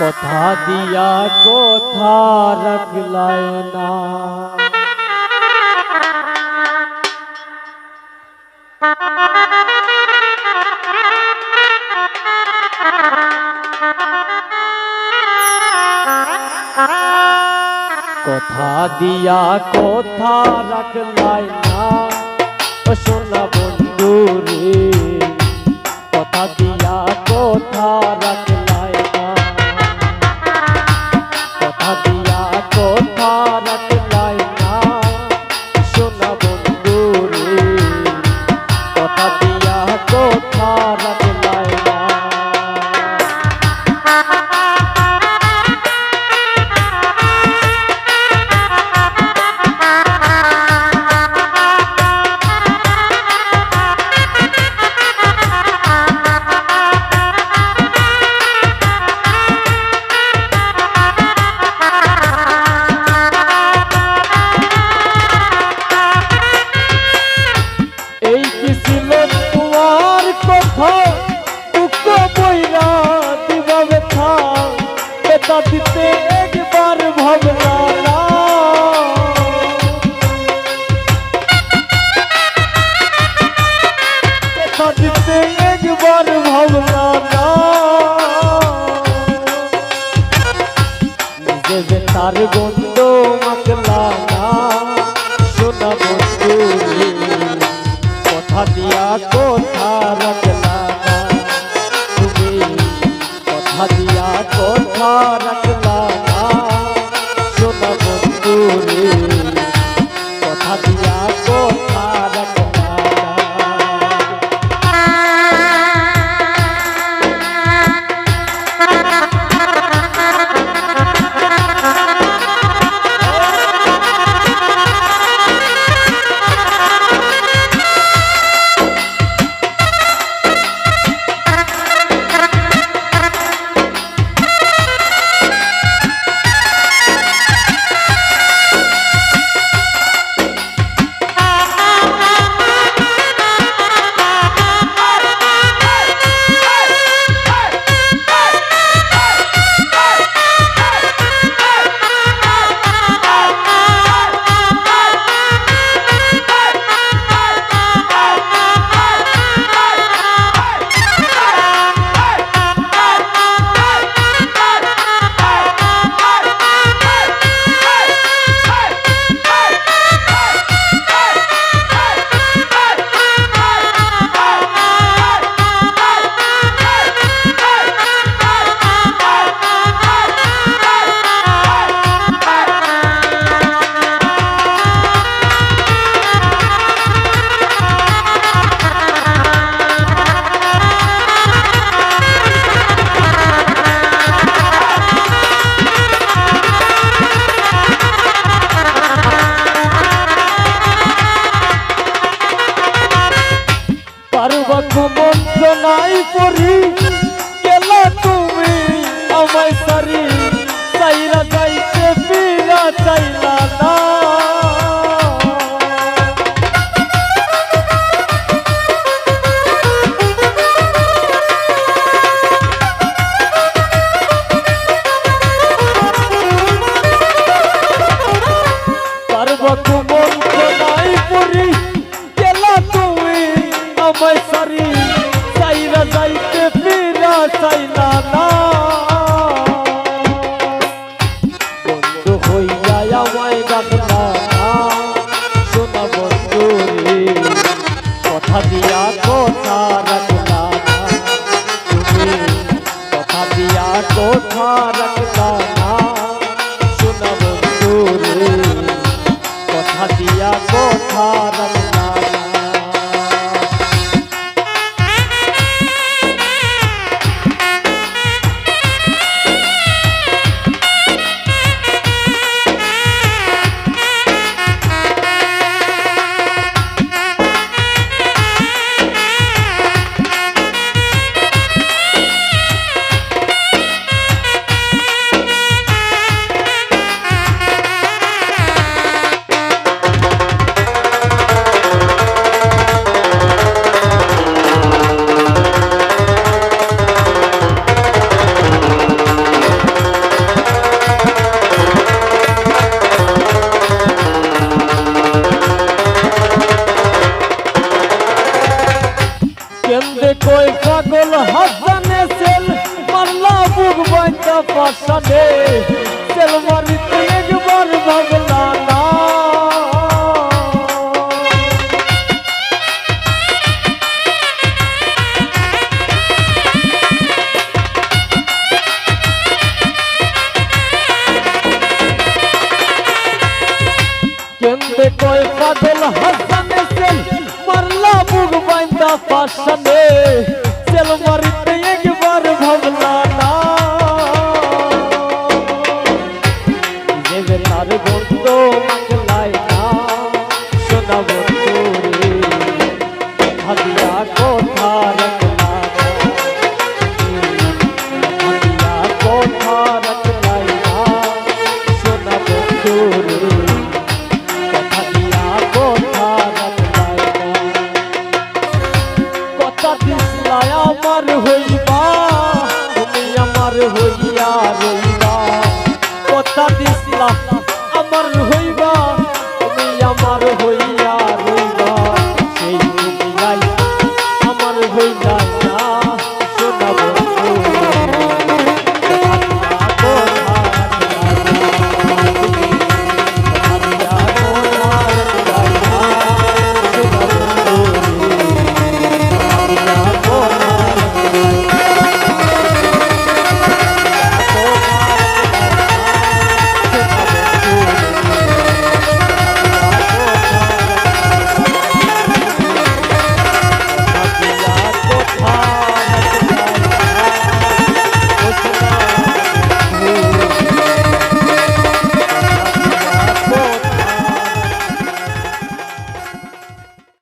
কথা দিয়া কথা রাখলায় না। কথা দিয়া কথা রাখলায় না। সোনা বন্ধু যে তার গন্ধ মাকলা না সোনা বন্ধু, কথা দিয়া কথা রাখলা না। তুমি কথা দিয়া কথা রাখলা নাই পরি গেলা তুমি আমায় সারি চাইরা চাইতে পিরা চাইরা কই পাগল হাসানে সেল, মারলা বুক বাইতা পাশানে। সেল মারিতে একবার ভাবলা না। কেন্দ্রে কই পাগল হাসানে সেল, মারলা বুক বাইতা পাশানে সেল মারিতে একবার ভাবলা না। দেবে তার বন্ধ হইয়া রইবা কথা দিছিলাম আমার